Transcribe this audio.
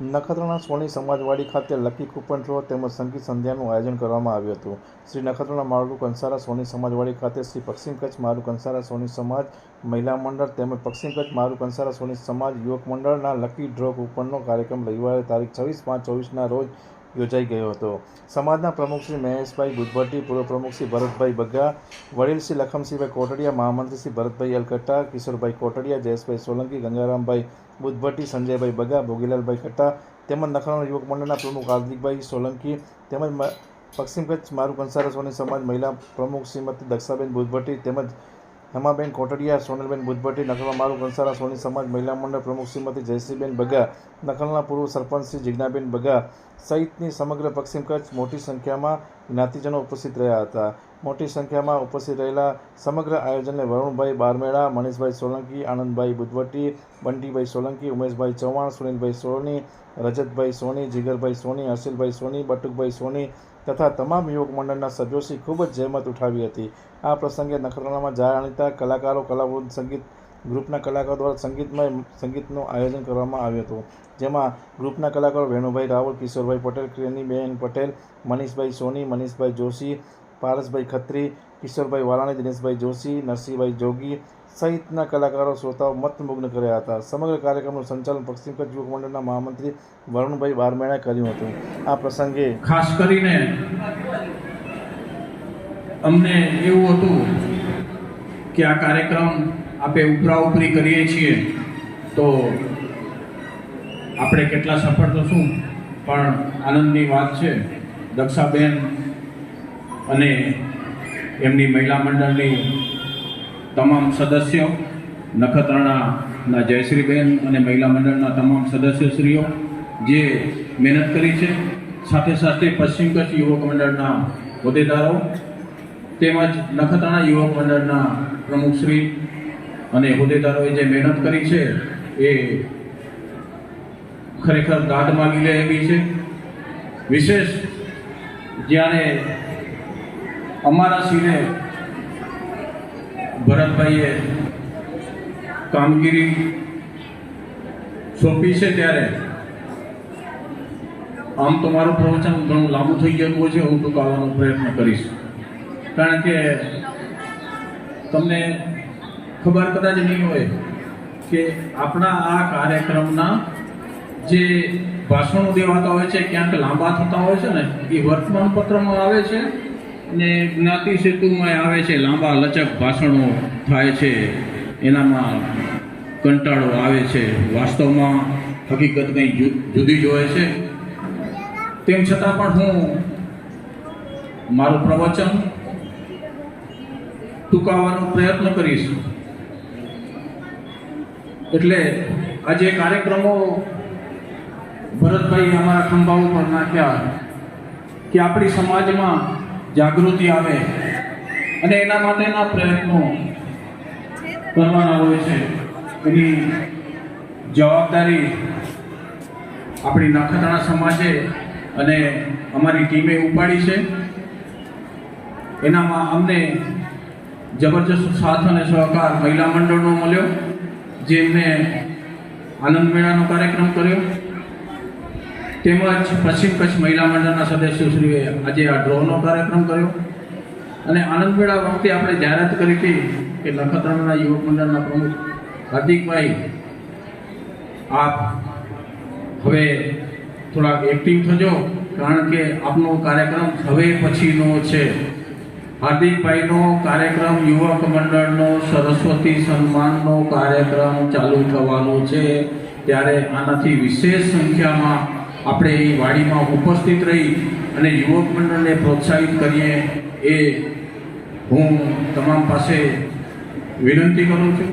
નખત્રાણા સોની સમાજવાડી ખાતે lucky coupon draw તેમજ સંગીત સંધ્યાનું આયોજન કરવામાં આવ્યું હતું. શ્રી નખત્રાણા મારું કંસારા સોની સમાજવાડી ખાતે શ્રી પશ્ચિમ કચ્છ મારુ કંસારા સોની સમાજ મહિલા મંડળ તેમજ પશ્ચિમ કચ્છ મારુ કંસારા સોની સમાજ યુવક મંડળના લકી ડ્રો કૂપનનો કાર્યક્રમ રવિવારે તારીખ છવ્વીસ પાંચ ચોવીસના રોજ યોજાઈ ગયો હતો. સમાજના પ્રમુખ શ્રી મહેશભાઈ દુધભટ્ટી પૂર્વ પ્રમુખ શ્રી ભરતભાઈ બગ્ગા વડીલ શ્રી લખમસિંહભાઈ કોટડિયા, મહામંત્રી શ્રી ભરતભાઈ અલકટ્ટા, કિશોરભાઈ કોટડિયા, જયેશભાઈ સોલંકી, ગંગારામભાઈ બુધભટ્ટી સંજયભાઈ બગા ભોગીલાલભાઈ કટ્ટા તેમજ નખરાણા યુવક મંડળના પ્રમુખ હાર્દિકભાઈ સોલંકી તેમજ પશ્ચિમ કચ્છ મારું કંસારા સોની સમાજ મહિલા પ્રમુખ શ્રીમતી દક્ષાબેન બુધભટ્ટી તેમજ હેમાબેન કોટડિયા, સોનલબેન ભુજભટ્ટી નખલમાં મારું કંસારા, સોની સમાજ, મહિલા મંડળ પ્રમુખ શ્રીમતી જયશ્રીબેન બગા નખલના પૂર્વ સરપંચ શ્રી જિજ્ઞાબેન બગા સહિતની સમગ્ર પશ્ચિમ કચ્છ મોટી સંખ્યામાં જ્ઞાતિજનો ઉપસ્થિત રહ્યા હતા. મોટી સંખ્યામાં ઉપસ્થિત રહેલા સમગ્ર આયોજનને વરુણભાઈ બારમેડા મનીષભાઈ સોલંકી, આનંદભાઈ બુદવટી બંટીભાઈ સોલંકી, ઉમેશભાઈ ચૌહાણ સુનિલભાઈ સોની રજતભાઈ સોની જીગરભાઈ સોની હર્ષિલભાઈ સોની બટુકભાઈ સોની તથા તમામ યુવક મંડળના સભ્યોશ્રી ખૂબ જ જહેમત ઉઠાવી હતી. આ પ્રસંગે નખત્રાણામાં જાણીતા કલાકારો, કલાવૃંદ સંગીત ગ્રુપના કલાકારો દ્વારા સંગીતમય, સંગીતનું આયોજન કરવામાં આવ્યું હતું. જેમાં ગ્રુપના કલાકારો વેણુભાઈ રાવલ, કિશોરભાઈ પટેલ કિરણીબેન પટેલ, મનીષભાઈ સોની, મનીષભાઈ જોશી, પારસભાઈ ખત્રી, કિશોરભાઈ વાલાણી, દિનેશભાઈ જોશી, નરસિંહભાઈ જોગી સહિતના કલાકારો, શ્રોતાઓ મતમુગ્ન કર્યા હતા. સમગ્ર કાર્યક્રમનું સંચાલન પશ્ચિમ કચ્છ યુવક મંડળના મહામંત્રી વરુણભાઈ બારમેણાએ કર્યું હતું. આ પ્રસંગે ખાસ કરીને અમને એવું હતું કે આ કાર્યક્રમ આપણે ઉપરા ઉપરી કરીએ છીએ, તો આપણે કેટલા સફળ થશું પણ આનંદની વાત છે, દક્ષાબેન અને એમની મહિલા મંડળની તમામ સદસ્યો, નખત્રાણાના જયશ્રીબેન અને મહિલા મંડળના તમામ સદસ્યશ્રીઓ, જે મહેનત કરી છે, સાથે સાથે પશ્ચિમ કચ્છ યુવક મંડળના હોદ્દેદારો, તેમજ નખત્રાણા યુવક મંડળના પ્રમુખશ્રી અને હોદ્દેદારોએ જે મહેનત કરી છે, એ ખરેખર દાદ માગી લે એવી છે. વિશેષ જ્યારે અમારા સિંહને ભરતભાઈએ કામગીરી સોંપી છે ત્યારે, આમ તો મારું પ્રવચન ઘણું લાંબુ થઈ ગયું છે, હું ટૂંકાવાનો પ્રયત્ન કરીશ. કારણ કે તમને ખબર કદાચ નહીં હોય કે આપણા આ કાર્યક્રમના જે ભાષણો દેવાતા હોય છે, ક્યાંક લાંબા થતા હોય છે ને, એ વર્તમાન પત્રમાં આવે છે ને જ્ઞાતિ સેતુમાં આવે છે, લાંબા લચક ભાષણો થાય છે, એનામાં કંટાળો આવે છે, વાસ્તવમાં હકીકત કંઈ જુદી જ છે. તેમ છતાં પણ હું મારું પ્રવચન ટૂંકાવવાનો પ્રયત્ન કરીશ. એટલે આજે કાર્યક્રમો ભરતભાઈ અમારા ખંભા ઉપર નાખ્યા કે આપણી સમાજમાં જાગૃતિ આવે અને એના માટેના પ્રયત્નો કરવાના હોય છે. એની જવાબદારી આપણી નખત્રાણા સમાજે અને અમારી ટીમે ઉપાડી છે. એનામાં અમને જબરજસ્ત સાથ અને સહકાર મહિલા મંડળનો મળ્યો. જેમને આનંદ મેળાનો કાર્યક્રમ કર્યો. તેમજ પશ્ચિમ કચ્છ મહિલા મંડળના સદસ્યશ્રીએ આજે આ ડ્રોનો કાર્યક્રમ કર્યો. અને આનંદ મેળા વખતે આપણે જાહેરાત કરી હતી કે નખત્રાણાના યુવક મંડળના પ્રમુખ હાર્દિકભાઈ, આપ હવે થોડાક એક્ટિવ થજો, કારણ કે આપનો કાર્યક્રમ હવે પછીનો છે. હાર્દિકભાઈનો કાર્યક્રમ યુવક મંડળનો સરસ્વતી સન્માનનો કાર્યક્રમ ચાલુ થવાનો છે. ત્યારે આનાથી વિશેષ સંખ્યામાં આપણે એ વાડીમાં ઉપસ્થિત રહી અને યુવક મંડળને પ્રોત્સાહિત કરીએ એ હું તમામ પાસે વિનંતી કરું છું.